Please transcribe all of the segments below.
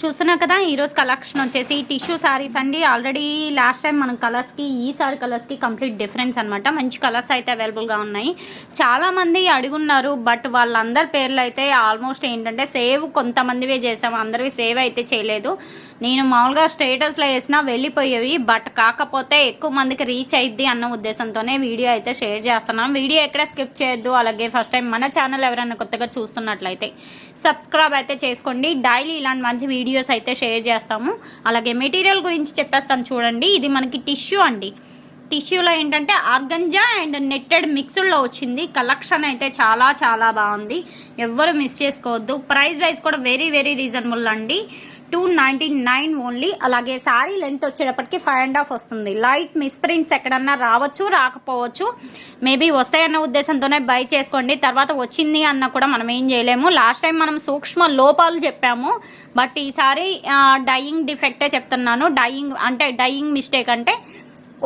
చూస్తున్నా కదా ఈరోజు కలెక్షన్ వచ్చేసి టిష్యూ సారీస్ అండి. ఆల్రెడీ లాస్ట్ టైం మనం కలర్స్కి ఈసారి కలర్స్కి కంప్లీట్ డిఫరెన్స్ అనమాట మంచి కలర్స్ అయితే అవైలబుల్గా ఉన్నాయి. చాలామంది అడుగున్నారు బట్ వాళ్ళందరి పేర్లు అయితే ఆల్మోస్ట్ ఏంటంటే సేవ్ కొంతమందివే చేసాము. అందరివి సేవ్ అయితే చేయలేదు. నేను మామూలుగా స్టేటస్లో వేసినా వెళ్ళిపోయేవి బట్ కాకపోతే ఎక్కువ మందికి రీచ్ అయ్యిద్ది అన్న ఉద్దేశంతోనే వీడియో అయితే షేర్ చేస్తున్నాను. వీడియో ఎక్కడ స్కిప్ చేయొద్దు. అలాగే ఫస్ట్ టైం మన ఛానల్ ఎవరైనా కొత్తగా చూస్తున్నట్లయితే సబ్స్క్రైబ్ అయితే చేసుకోండి. డైలీ ఇలాంటి మంచి వీడియోస్ అయితే షేర్ చేస్తాము. అలాగే మెటీరియల్ గురించి చెప్పేస్తాను చూడండి. ఇది మనకి టిష్యూ అండి. టిష్యూలో ఏంటంటే ఆర్గంజా అండ్ నెట్టెడ్ మిక్స్డ్లో వచ్చింది. కలెక్షన్ అయితే చాలా చాలా బాగుంది. ఎవ్వరు మిస్ చేసుకోవద్దు. ప్రైస్ వైజ్ కూడా వెరీ వెరీ రీజనబుల్ అండి. టూ నైంటీ నైన్ ఓన్లీ అలాగే శారీ లెంత్ వచ్చేటప్పటికి ఫైవ్ అండ్ హాఫ్ వస్తుంది. లైట్ మిస్ ప్రింట్స్ ఎక్కడన్నా రావచ్చు రాకపోవచ్చు. మేబీ వస్తాయన్న ఉద్దేశంతోనే బై చేసుకోండి. తర్వాత వచ్చింది అన్న కూడా మనం ఏం చేయలేము. లాస్ట్ టైం మనం సూక్ష్మ లోపాలు చెప్పాము. బట్ ఈసారి డయింగ్ డిఫెక్టే చెప్తున్నాను. డయింగ్ అంటే డయింగ్ మిస్టేక్ అంటే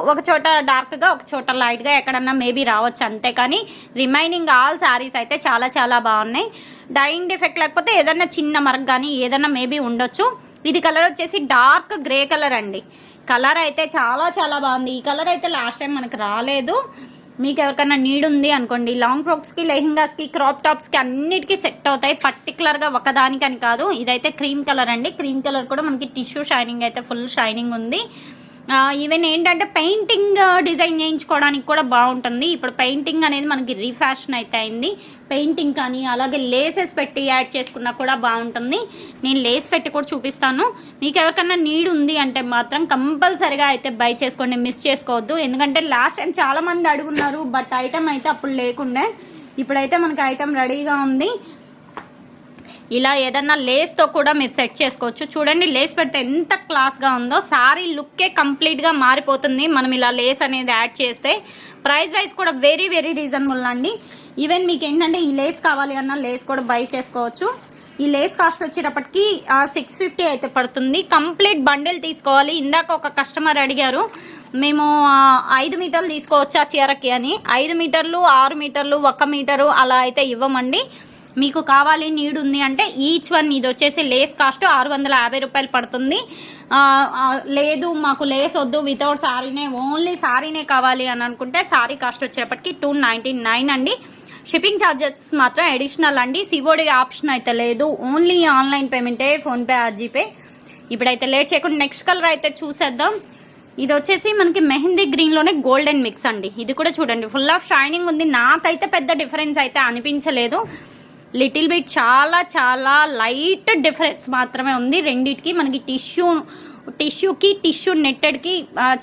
ఒక చోట డార్క్గా ఒక చోట లైట్గా ఎక్కడన్నా మేబీ రావచ్చు అంతే. కానీ రిమైనింగ్ ఆల్ శారీస్ అయితే చాలా చాలా బాగున్నాయి. డైయింగ్ డిఫెక్ట్ లేకపోతే ఏదన్నా చిన్న మరక్ కానీ ఏదన్నా మేబీ ఉండొచ్చు. ఇది కలర్ వచ్చేసి డార్క్ గ్రే కలర్ అండి. కలర్ అయితే చాలా చాలా బాగుంది. ఈ కలర్ అయితే లాస్ట్ టైం మనకు రాలేదు. మీకు ఎవరికైనా నీడ్ ఉంది అనుకోండి. లాంగ్ ఫ్రాక్స్కి లెహింగాస్కి క్రాప్ టాప్స్కి అన్నిటికీ సెట్ అవుతాయి. పర్టికులర్గా ఒకదానికని కాదు. ఇదైతే క్రీమ్ కలర్ అండి. క్రీమ్ కలర్ కూడా మనకి టిష్యూ షైనింగ్ అయితే ఫుల్ షైనింగ్ ఉంది. ఈవెన్ ఏంటంటే పెయింటింగ్ డిజైన్ చేయించుకోవడానికి కూడా బాగుంటుంది. ఇప్పుడు పెయింటింగ్ అనేది మనకి రీఫ్యాషన్ అయితే అయింది. పెయింటింగ్ కానీ అలాగే లేసెస్ పెట్టి యాడ్ చేసుకున్నా కూడా బాగుంటుంది. నేను లేస్ పెట్టి కూడా చూపిస్తాను. మీకు ఎవరికన్నా నీడ్ ఉంది అంటే మాత్రం కంపల్సరిగా అయితే బై చేసుకోండి మిస్ చేసుకోవద్దు. ఎందుకంటే లాస్ట్ టైం చాలామంది అడుగున్నారు బట్ ఐటమ్ అయితే అప్పుడు లేకుండే. ఇప్పుడైతే మనకి ఐటమ్ రెడీగా ఉంది. ఇలా ఏదన్నా లేస్తో కూడా మీరు సెట్ చేసుకోవచ్చు. చూడండి లేస్ పెడితే ఎంత క్లాస్గా ఉందో సారీ లుక్కే కంప్లీట్గా మారిపోతుంది. మనం ఇలా లేస్ అనేది యాడ్ చేస్తే ప్రైస్ వైజ్ కూడా వెరీ వెరీ రీజనబుల్ అండి. ఈవెన్ మీకు ఏంటంటే ఈ లేస్ కావాలి అన్న లేస్ కూడా బై చేసుకోవచ్చు. ఈ లేస్ కాస్ట్ వచ్చేటప్పటికి సిక్స్ ఫిఫ్టీ అయితే పడుతుంది. కంప్లీట్ బండిల్ తీసుకోవాలి. ఇందాక ఒక కస్టమర్ అడిగారు మేము ఐదు మీటర్లు తీసుకోవచ్చా చీరకి? అని. ఐదు మీటర్లు ఆరు మీటర్లు ఒక్క మీటరు అలా అయితే ఇవ్వమండి. మీకు కావాలి నీడ్ ఉంది అంటే ఈచ్ వన్ ఇది వచ్చేసి లేస్ కాస్ట్ ఆరు వందల యాభై రూపాయలు పడుతుంది. లేదు మాకు లేస్ వద్దు వితౌట్ సారీనే ఓన్లీ సారీనే కావాలి అని అనుకుంటే సారీ కాస్ట్ వచ్చేప్పటికి టూ నైంటీ నైన్ అండి. షిప్పింగ్ ఛార్జెస్ మాత్రం అడిషనల్ అండి. సివోడి ఆప్షన్ అయితే లేదు. ఓన్లీ ఆన్లైన్ పేమెంటే ఫోన్పే ఆర్ జీపే ఇప్పుడైతే లేట్ చేయకుండా నెక్స్ట్ కలర్ అయితే చూసేద్దాం. ఇది వచ్చేసి మనకి మెహందీ గ్రీన్లోనే గోల్డెన్ మిక్స్ అండి. ఇది కూడా చూడండి ఫుల్ ఆఫ్ షైనింగ్ ఉంది. నాకైతే పెద్ద డిఫరెన్స్ అయితే అనిపించలేదు. లిటిల్ బిట్ చాలా చాలా లైట్ డిఫరెన్స్ మాత్రమే ఉంది. రెండిటికి మనకి టిష్యూ టిష్యూకి టిష్యూ నెట్టెడ్కి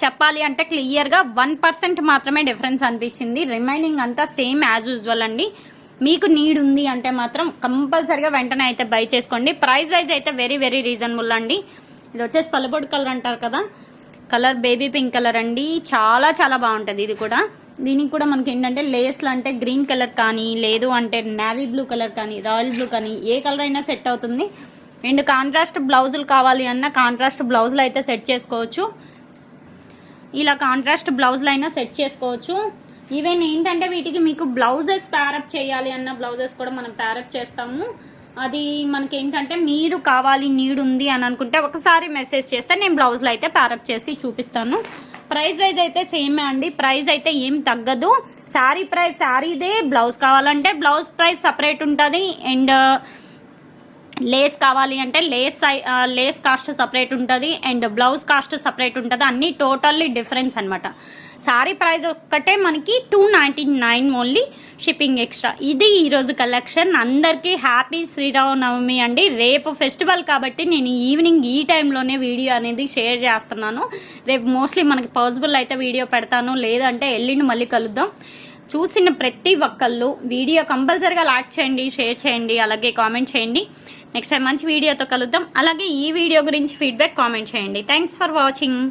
చెప్పాలి అంటే క్లియర్గా వన్ పర్సెంట్ మాత్రమే డిఫరెన్స్ అనిపించింది. రిమైనింగ్ అంతా సేమ్ యాజ్ యూజువల్ అండి. మీకు నీడ్ ఉంది అంటే మాత్రం కంపల్సరిగా వెంటనే అయితే బై చేసుకోండి. ప్రైస్ వైజ్ అయితే వెరీ వెరీ రీజనబుల్ అండి. ఇది వచ్చేసి పల్లబొడి కలర్ అంటారు కదా. కలర్ బేబీ పింక్ కలర్ అండి. చాలా చాలా బాగుంటుంది ఇది కూడా. దీనికి కూడా మనకి ఏంటంటే లేస్లు అంటే గ్రీన్ కలర్ కానీ లేదు అంటే నావీ బ్లూ కలర్ కానీ రాయల్ బ్లూ కానీ ఏ కలర్ అయినా సెట్ అవుతుంది. అండ్ కాంట్రాస్ట్ బ్లౌజులు కావాలి అన్న కాంట్రాస్ట్ బ్లౌజులు అయితే సెట్ చేసుకోవచ్చు. ఇలా కాంట్రాస్ట్ బ్లౌజులు అయినా సెట్ చేసుకోవచ్చు. ఈవెన్ ఏంటంటే వీటికి మీకు బ్లౌజెస్ ప్యారప్ చేయాలి అన్న బ్లౌజెస్ కూడా మనం ప్యారప్ చేస్తాము. అది మనకి ఏంటంటే మీరు కావాలి నీడ్ ఉంది అని అనుకుంటే ఒకసారి మెసేజ్ చేస్తే నేను బ్లౌజ్లో అయితే ప్యారప్ చేసి చూపిస్తాను. ప్రైస్ వైజ్ అయితే సేమే అండి. ప్రైస్ అయితే ఏం తగ్గదు. శారీ ప్రైస్ శారీదే బ్లౌజ్ కావాలంటే బ్లౌజ్ ప్రైస్ సపరేట్ ఉంటుంది. అండ్ లేస్ కావాలి అంటే లేస్ సై- లేస్ కాస్ట్ సపరేట్ ఉంటుంది అండ్ బ్లౌజ్ కాస్ట్ సపరేట్ ఉంటుంది. అన్ని టోటల్లీ డిఫరెన్స్ అనమాట సారీ ప్రైస్ ఒక్కటే మనకి two ninety nine only shipping extra. ఇది ఈరోజు కలెక్షన్. అందరికీ హ్యాపీ శ్రీరామనవమి అండి. రేపు ఫెస్టివల్ కాబట్టి నేను ఈవినింగ్ ఈ టైంలోనే వీడియో అనేది షేర్ చేస్తున్నాను. రేపు మోస్ట్లీ మనకి పాసిబుల్ అయితే వీడియో పెడతాను. లేదంటే ఎల్లుండి మళ్ళీ కలుద్దాం. చూసిన ప్రతి ఒక్కళ్ళు వీడియో కంపల్సరిగా లైక్ చేయండి షేర్ చేయండి అలాగే కామెంట్ చేయండి. నెక్స్ట్ టైం మంచి వీడియోతో కలుద్దాం. అలాగే ఈ వీడియో గురించి ఫీడ్బ్యాక్ కామెంట్ చేయండి. Thanks for watching